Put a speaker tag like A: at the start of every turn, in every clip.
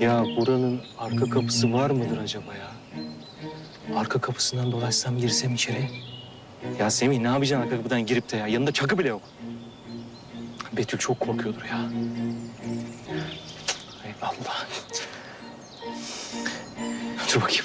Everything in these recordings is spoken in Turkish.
A: Ya buranın arka kapısı var mıdır acaba ya? Arka kapısından dolaşsam girsem içeri. Ya Semih ne yapacaksın arka kapıdan girip de ya? Yanında çakı bile yok. Betül çok korkuyordur ya. Hay Allah. Dur bakayım.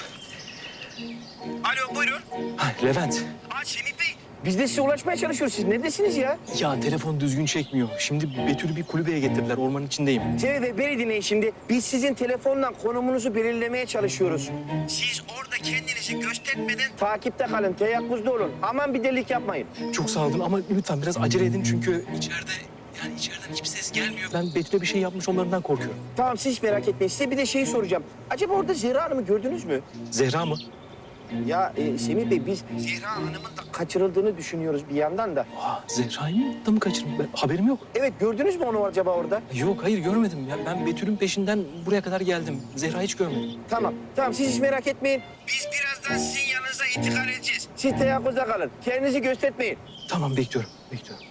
B: Alo buyurun.
A: Ha, Levent.
B: Aa Semih Bey. Biz de size ulaşmaya çalışıyoruz. Siz neredesiniz ya?
A: Ya telefon düzgün çekmiyor. Şimdi Betül'ü bir kulübeye getirdiler. Ormanın içindeyim.
B: Semih Bey beni dinleyin şimdi. Biz sizin telefonla konumunuzu belirlemeye çalışıyoruz. Siz orada kendinizi göstermeden takipte kalın, teyakkuzda olun. Aman bir delilik yapmayın.
A: Çok sağ olun ama lütfen biraz acele edin çünkü içeride yani içeriden hiçbir ses gelmiyor. Ben Betül'e bir şey yapmış onlarından korkuyorum.
B: Tamam siz hiç merak etmeyin. Size bir de şeyi soracağım. Acaba orada Zehra Hanım'ı gördünüz mü?
A: Zehra mı?
B: Ya e, Semih Bey biz Zehra Hanım'ın da kaçırıldığını düşünüyoruz bir yandan da.
A: Aa, Zehra'yı da mı kaçırdım? Ben, haberim yok.
B: Evet gördünüz mü onu acaba orada?
A: Yok hayır görmedim. Ya ben Betül'ün peşinden buraya kadar geldim. Zehra'yı hiç görmedim.
B: Tamam. Tamam siz hiç merak etmeyin. Biz birazdan sizin yanınıza intikal edeceğiz. Siz teyakkuzda kalın. Kendinizi göstermeyin.
A: Tamam bekliyorum. Bekliyorum.